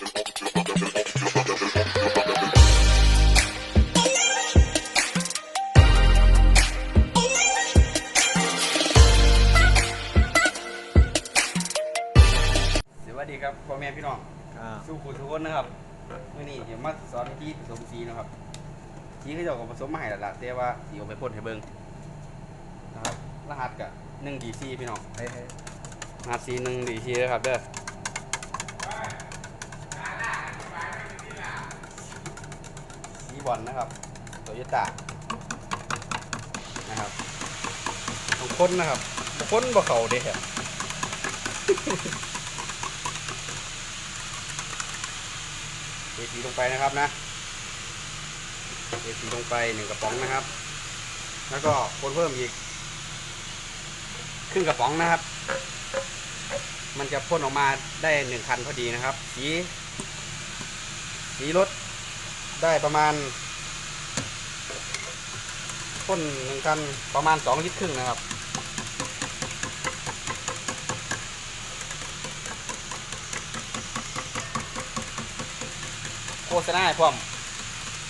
สวัสดีครับพ่อแม่พี่น้องอ่าสู้ครูทุกคนนะครับมื่อนี้เดี๋ยวมาสอนวิธีผสมสีนะครับสีเขาจะเอาผสมมาให้และละแต่ว่าสีเอาไปพ่นให้เบิ่งนะครับรหัสกับหนึ่งดีซีพี่น้องให้ให้รหัสสีหนึ่งดีซีนะครับเด้อ บอลนะครับโตโยต้านะครับต้องค้นนะครับค้นบ่เขาเด้ครับเทสีลงไปนะครับนะเทสีลงไปหนึ่งกระป๋องนะครับ แล้วก็คนเพิ่มอีกครึ่งกระป๋องนะครับ มันจะพ่นออกมาได้หนึ่งคันพอดีนะครับ สี สีรถ ได้ประมาณพ่นหนึ่งคันประมาณสองลิตรครึ่งนะครับ โฆษณาให้พร้อม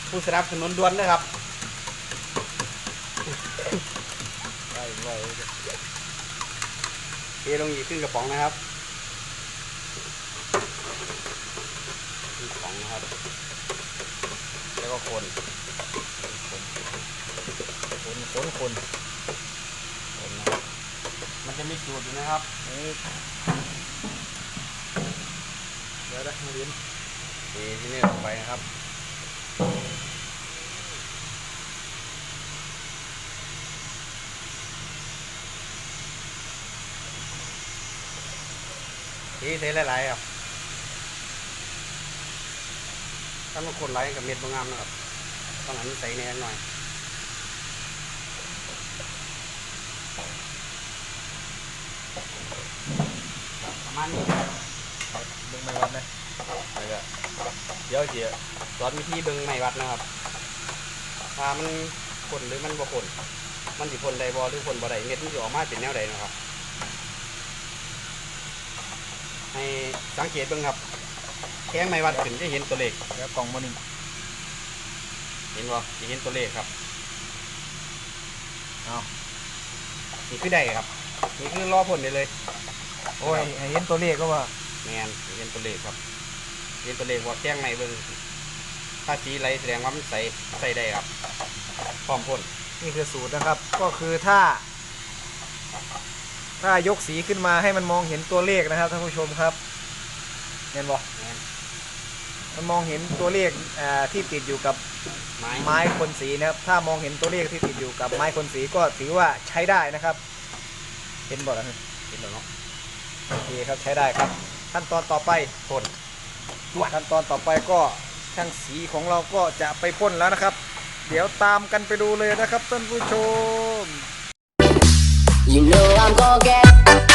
ผู้สนับสนุนด่วนนะครับได้ไว้เทลงอีกครึ่งกระป๋องนะครับครึ่งกระป๋องนะครับ แล้วก็คนคนคนคนคนนะครับมันจะมีสูตรอยู่นะครับนี่เดี๋ยวนะมาเรียนเทที่นี่ลงไปนะครับเทเทหลายๆครับ ถ้ามันคนไหลายกับเม็ดบางงามนะครับต้องหันใส่แน่หน่อยประมาณนี้ครับเบิ่งไม่วัดนะแล้วก็เดี๋ยวจะสอนวิธีเบิ่งไม้วัดนะครับถ้ามันคนหรือมันบ่คนมันสิคนใดบ่หรือคนบ่ใดเม็ดมันสิออกมาเป็นแนวใดนะครับ ให้สังเกตเบิ่งครับ แข้งไม้วัดขึ้นจะเห็นตัวเลขเดี๋ยวกล่องมาหนึ่งเห็นบ่จะเห็นตัวเลขครับเอานี่คือได้ครับนี่คือรอผลได้เลย โอ้ยให้เห็นตัวเลขก็ว่าแมนสิเห็นตัวเลขครับเห็นตัวเลขว่าแข้งไม้เบิ่งถ้าสีไหลแสดงว่ามันใสใส่ได้ครับพร้อมพ่นนี่คือสูตรนะครับ ก็คือถ้า ถ้ายกสีขึ้นมาให้มันมองเห็นตัวเลขนะครับท่านผู้ชมครับเห็นบ่แม่น มันมองเห็นตัวเลขที่ติดอยู่กับไม้คนสีนะครับ ถ้ามองเห็นตัวเลขที่ติดอยู่กับไม้คนสีก็ถือว่าใช้ได้นะครับ เห็นบ่แล้วเห็นแล้วเนาะโอเคครับใช้ได้ครับ ขั้นตอนต่อไปพ่นขั้นตอนต่อไปก็ช่างสีของเราก็จะไปพ่นแล้วนะครับ เดี๋ยวตามกันไปดูเลยนะครับท่านผู้ชม You know I'm gonna get